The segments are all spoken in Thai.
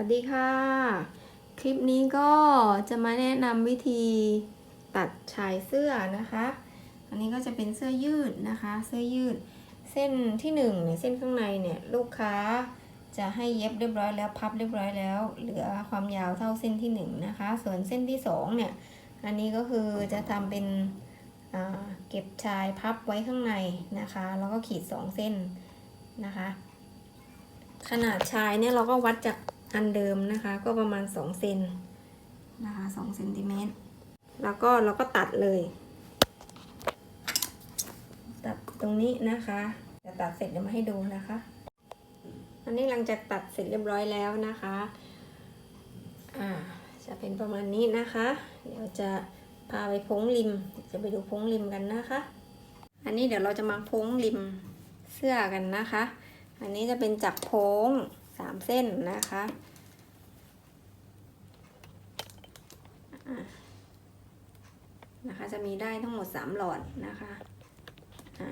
วัสดีค่ะ คลิปนี้ก็จะมาแนะนำวิธีตัดชายเสื้อนะคะ อันนี้ก็จะเป็นเสื้อยืดนะคะ เสื้อยืด เส้นที่หนึ่งเนี่ยเส้นข้างในเนี่ยลูกค้าจะให้เย็บเรียบร้อยแล้วพับเรียบร้อยแล้ว เหลือความยาวเท่าเส้นที่หนึ่งนะคะ ส่วนเส้นที่สองเนี่ยอันนี้ก็คือจะทำเป็นเก็บชายพับไว้ข้างในนะคะ แล้วก็ขีดสองเส้นนะคะ ขนาดชายเนี่ยเราก็วัดจาก อันเดิมนะคะ ก็ประมาณ2เซนนะคะ2เซนติเมตรแล้วก็เราก็ตัดเลย ตัดตรงนี้นะคะจะตัดเสร็จเดี๋ยวมาให้ดูนะคะ อันนี้หลังจากตัดเสร็จเรียบร้อยแล้วนะคะอ่าจะเป็นประมาณนี้นะคะ เดี๋ยวจะพาไปพ้งริม จะไปดูพ้งริมกันนะคะ อันนี้เดี๋ยวเราจะมาพ้งริมเสื้อกันนะคะ อันนี้จะเป็นจักรโพ้ง สามเส้นนะคะนะคะ จะมีได้ทั้งหมดสามหลอดนะคะ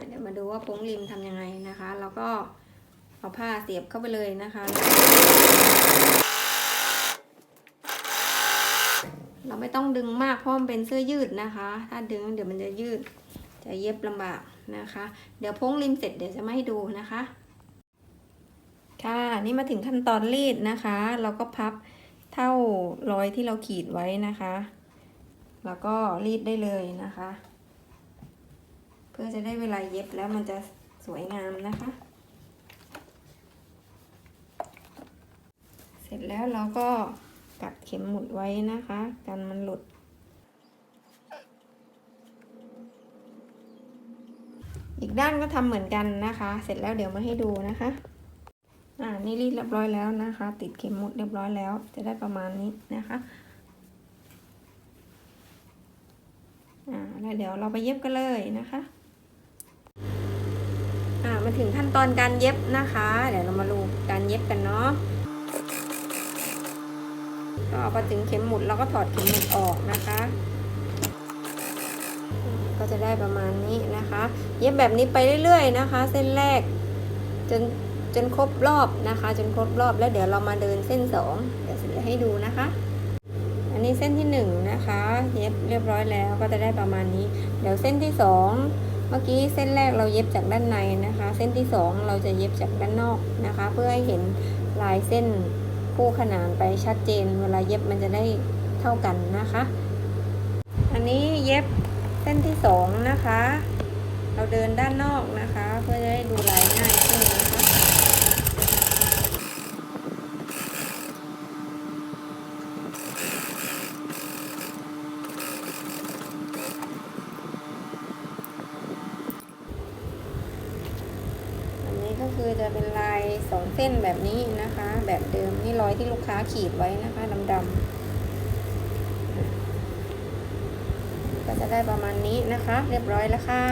เดี๋ยวมาดูว่าโพ้งริมทำยังไงนะคะ แล้วก็เอาผ้าเสียบเข้าไปเลยนะคะ เราไม่ต้องดึงมากเพราะมันเป็นเสื้อยืดนะคะ ถ้าดึงเดี๋ยวมันจะยืด จะเย็บลำบากนะคะ เดี๋ยวโพ้งริมเสร็จเดี๋ยวจะมาให้ดูนะคะ ค่ะนี่มาถึงขั้นตอนรีดนะคะ เราก็พับเท่ารอยที่เราขีดไว้นะคะ แล้วก็รีดได้เลยนะคะ เพื่อจะได้เวลาเย็บแล้วมันจะสวยงามนะคะ เสร็จแล้วเราก็กัดเข็มหมุดไว้นะคะ กันมันหลุด อีกด้านก็ทำเหมือนกันนะคะ เสร็จแล้วเดี๋ยวมาให้ดูนะคะ อ่านี่รีดเรียบร้อยแล้วนะคะ ติดเข็มหมุดเรียบร้อยแล้ว จะได้ประมาณนี้นะคะอ่าแล้วเดี๋ยวเราไปเย็บกันเลยนะคะอ่ามาถึงขั้นตอนการเย็บนะคะ เดี๋ยวเรามาดูการเย็บกันเนาะก็พอถึงเข็มหมุดเราก็ถอดเข็มหมุดออกนะคะ ก็จะได้ประมาณนี้นะคะ เย็บแบบนี้ไปเรื่อยๆนะคะ เส้นแรกจน จนครบรอบนะคะ จนครบรอบแล้วเดี๋ยวเรามาเดินเส้นสองเดี๋ยวจะให้ดูนะคะ อันนี้เส้นที่หนึ่งนะคะเย็บเรียบร้อยแล้วก็จะได้ประมาณนี้ เดี๋ยวเส้นที่สองเมื่อกี้เส้นแรกเราเย็บจากด้านในนะคะ เส้นที่สองเราจะเย็บจากด้านนอกนะคะ เพื่อให้เห็นลายเส้นคู่ขนานไปชัดเจน เวลาเย็บมันจะได้เท่ากันนะคะ อันนี้เย็บเส้นที่สองนะคะ เราเดินด้านนอกนะคะ เพื่อจะได้ดูลายง่ายขึ้นนะคะ อันนี้ก็คือ จะเป็นลายสองเส้นแบบนี้นะคะ แบบเดิมนี่รอยที่ลูกค้าขีดไว้นะคะดำๆก็จะได้ประมาณนี้นะคะ เรียบร้อยแล้วค่ะ